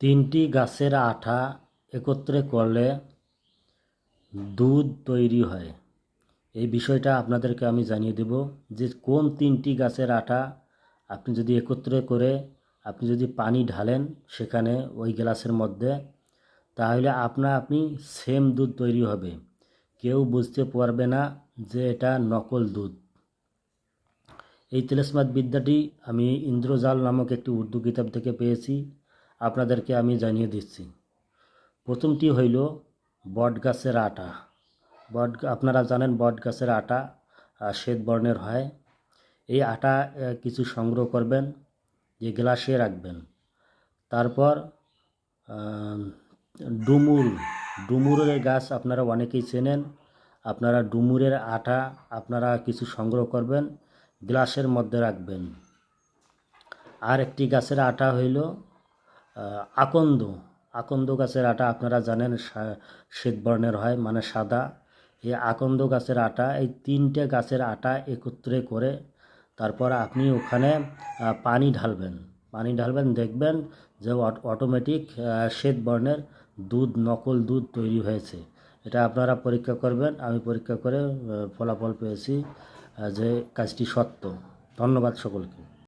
তিনটি গাছের আঠা একত্রে করলে দুধ তৈরি হয়। এই বিষয়টা আপনাদেরকে আমি জানিয়ে দেব যে কোন তিনটি গাছের আঠা আপনি যদি একত্রে করে আপনি যদি পানি ঢালেন সেখানে ওই গ্লাসের মধ্যে, তাহলে আপনা আপনি সেম দুধ তৈরি হবে। কেউ বুঝতে পারবে না যে এটা নকল দুধ। এই তেলেসমাত বিদ্যাটি আমি ইন্দ্রজাল নামক একটি উর্দু কিতাব থেকে পেয়েছি। আপনাদেরকে আমি জানিয়ে দিচ্ছি। প্রথমটি হইল বট গাছের আটা। বট আপনারা জানেন বট গাছের আটা শ্বেত বর্ণের হয়। এই আটা কিছু সংগ্রহ করবেন, যে গ্লাসে রাখবেন। তারপর ডুমুর। ডুমুরের গাছ আপনারা অনেকেই চেনেন। আপনারা ডুমুরের আটা, আপনারা কিছু সংগ্রহ করবেন, গ্লাসের মধ্যে রাখবেন। আর একটি গাছের আটা হইল আকন্দ। আকন্দ গাছের আটা আপনারা জানেন শ্বেত বর্ণের হয় মানে সাদা। এই আকন্দ গাছের আটা, এই তিনটে গাছের আটা একত্রে করে তারপর আপনি ওখানে পানি ঢালবেন। পানি ঢালবেন, দেখবেন যে অট- অটোমেটিক শ্বেত বর্ণের দুধ, নকল দুধ তৈরি হয়েছে। এটা আপনারা পরীক্ষা করবেন। আমি পরীক্ষা করে ফলাফল পেয়েছি যে কাজটি সত্য। ধন্যবাদ সকলকে।